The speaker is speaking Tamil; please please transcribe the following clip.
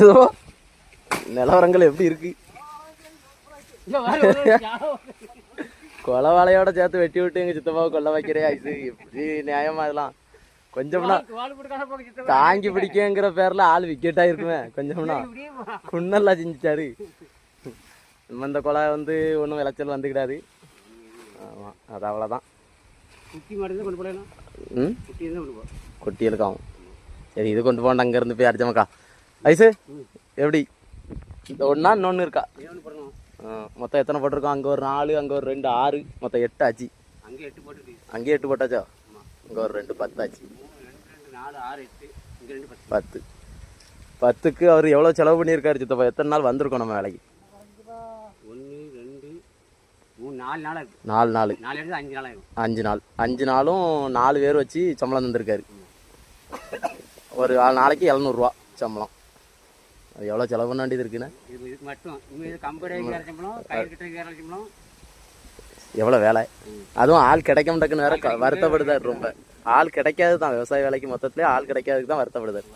இதோ, நிலவரங்கள் எப்படி இருக்கு? கொலை வாழையோட சேர்த்து வெட்டி விட்டு எங்க சித்தப்பாவை கொல்ல வைக்கிறே இது எப்படி நியாயமா இதெல்லாம்? கொஞ்சம்னா தாங்கி பிடிக்கங்கிற பேர்ல ஆள் விக்கெட் ஆயிருக்குமே கொஞ்சம்னா. குன்னெல்லாம் செஞ்சுட்டாரு. நம்ம இந்த கொலை வந்து ஒன்றும் விளைச்சல் வந்துக்கிடாது. ஆமா அது அவ்வளோதான் குட்டி கொண்டு சரி இது கொண்டு போண்டா அங்கேருந்து போய் அடிச்சோமக்கா. ஐசு எப்படி? இந்த ஒன்றா இன்னொன்று இருக்கா? மொத்தம் எத்தனை போட்டிருக்கோம்? அங்கே ஒரு நாலு அங்கே ஒரு ரெண்டு ஆறு மொத்தம் எட்டு ஆச்சு. அங்கே எட்டு போட்டுருக்கு. அங்கேயே எட்டு போட்டாச்சோ? அங்கே ஒரு ரெண்டு பத்து ஆச்சு. நாலு ஆறு எட்டு இங்கே ரெண்டு பத்து. பத்து. பத்துக்கு அவர் எவ்வளோ செலவு பண்ணியிருக்காரு சித்தப்பா? எத்தனை நாள் வந்திருக்கோம் நம்ம வேலைக்கு? ஒன்று ரெண்டு மூணு நாலு நாள் ஆகும் நாலு நாள் நாலு எடுத்து அஞ்சு நாள் ஆகும். அஞ்சு நாள். அஞ்சு நாளும் நாலு பேர் வச்சு சம்பளம் தந்திருக்காரு. ஒரு நாளைக்கு எழுநூறுவா சம்பளம். அது எவ்வளோ செலவு பண்ண வேண்டியது இருக்குன்னு? இது இதுக்கு மட்டும். இன்னும் இது கம்பெனி வேற சம்பளம் கயிறு கிட்ட வேற சம்பளம் எவ்வளோ வேலை அதுவும் ஆள் கிடைக்க மாட்டேக்குன்னு வேற வருத்தப்படுதாரு ரொம்ப. ஆள் கிடைக்காது தான் விவசாய வேலைக்கு மொத்தத்துலேயே ஆள் கிடைக்காததுக்கு தான் வருத்தப்படுதாரு